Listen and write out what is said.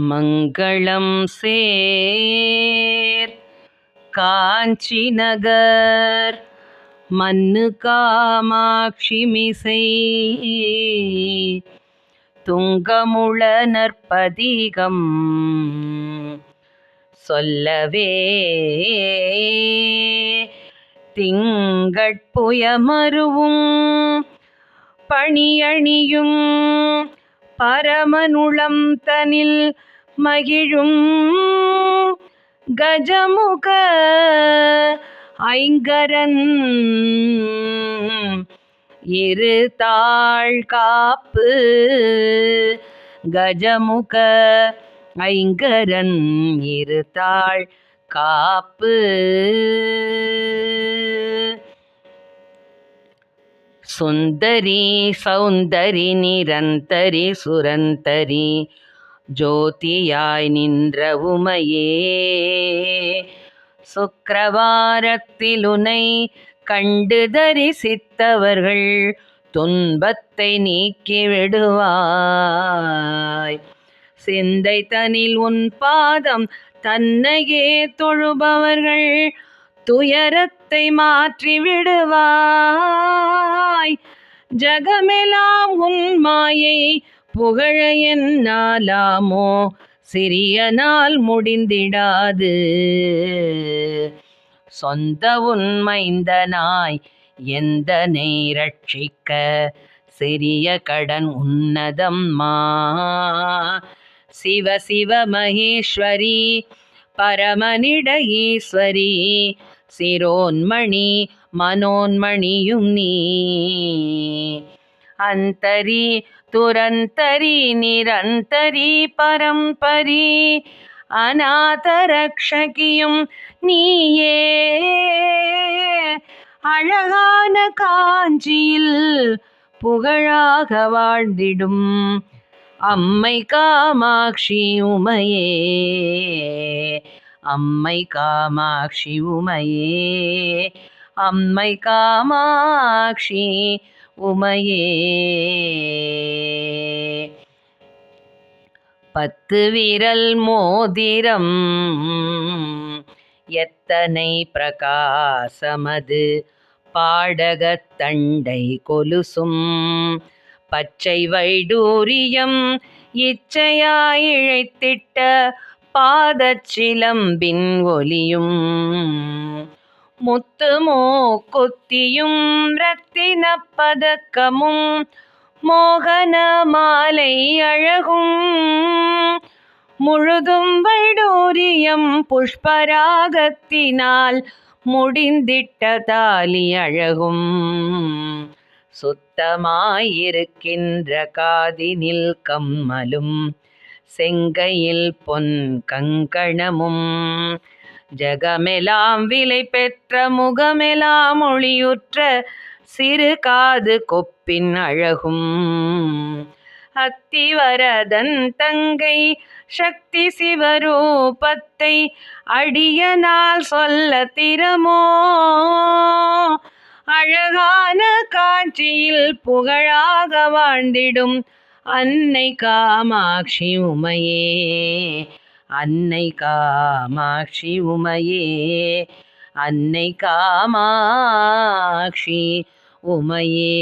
மங்களம் சேர். காஞ்சி நகர் மன்னு காமாட்சி மிசை. துங்கமுள நற்பதிகம் சொல்லவே. திங்கட்புயமருவும் பணியணியும் பரமனுளம் தனில் மகிழும் கஜமுக ஐங்கரன். இரு தாழ் காப்பு கஜமுக ஐங்கரன். இருத்தாள் காப்பு சுந்தரி சௌந்தரி நிரந்தரி சுரந்தரி ஜோதியாய் நின்ற உமையே. சுக்கிரவாரத்திலுனை கண்டு தரிசித்தவர்கள் துன்பத்தை நீக்கி விடுவாய். சிந்தை தனில் உன் பாதம் தன்னையே தொழுபவர்கள் துயரத்தை மாற்றி விடுவாய் ஜகமெலாம் உன் மாயை புகழ என்னாலாமோ? சிறிய நாள் முடிந்திடாது. சொந்த உண்மைந்தனாய் எந்த ரட்சிக்க சிறிய கடன் உன்னதம்மா. சிவ சிவ மகேஸ்வரி பரமனிட ஈஸ்வரி சிரோன்மணி மனோன்மணியும் நீ. அந்தரி துரந்தரி நிரந்தரி பரம்பரி அநாதரக்ஷகியும் நீயே. அழகான காஞ்சியில் புகழாக வாழ்ந்திடும் அம்மை காமாட்சி உமையே. அம்மை காமாட்சி உமையே அம்மை காமாட்சி உமையே. பத்து விரல் மோதிரம் எத்தனை பிரகாசமது? பாடகத் தண்டை கொலுசும் பச்சை வைடூரியம் இச்சையாயிழைத்திட்ட பாதச்சிலம்பின் ஒலியும். முத்துமோ கொத்தியும் ரத்தின பதக்கமும் மோகன மாலை அழகும். முழுதும் வைடூரியம் புஷ்பராகத்தினால் முடிந்திட்ட தாலி அழகும். சுத்தமாயிருக்கின்ற காதினில் கம்மலும் செங்கையில் பொன் கங்கணமும். ஜகமெலாம் விலை பெற்ற முகமெலாம் ஒளியுற்ற சிறு காது கொப்பின் அழகும். அத்திவரதன் தங்கை சக்தி சிவரூபத்தை அடியனால் சொல்ல திறமோ? அழகான காட்சியில் புகழாக வாழ்ந்திடும் அன்னை காமாட்சி உமையே அன்னை காமாட்சி உமையே அன்னை காமாட்சி உமையே.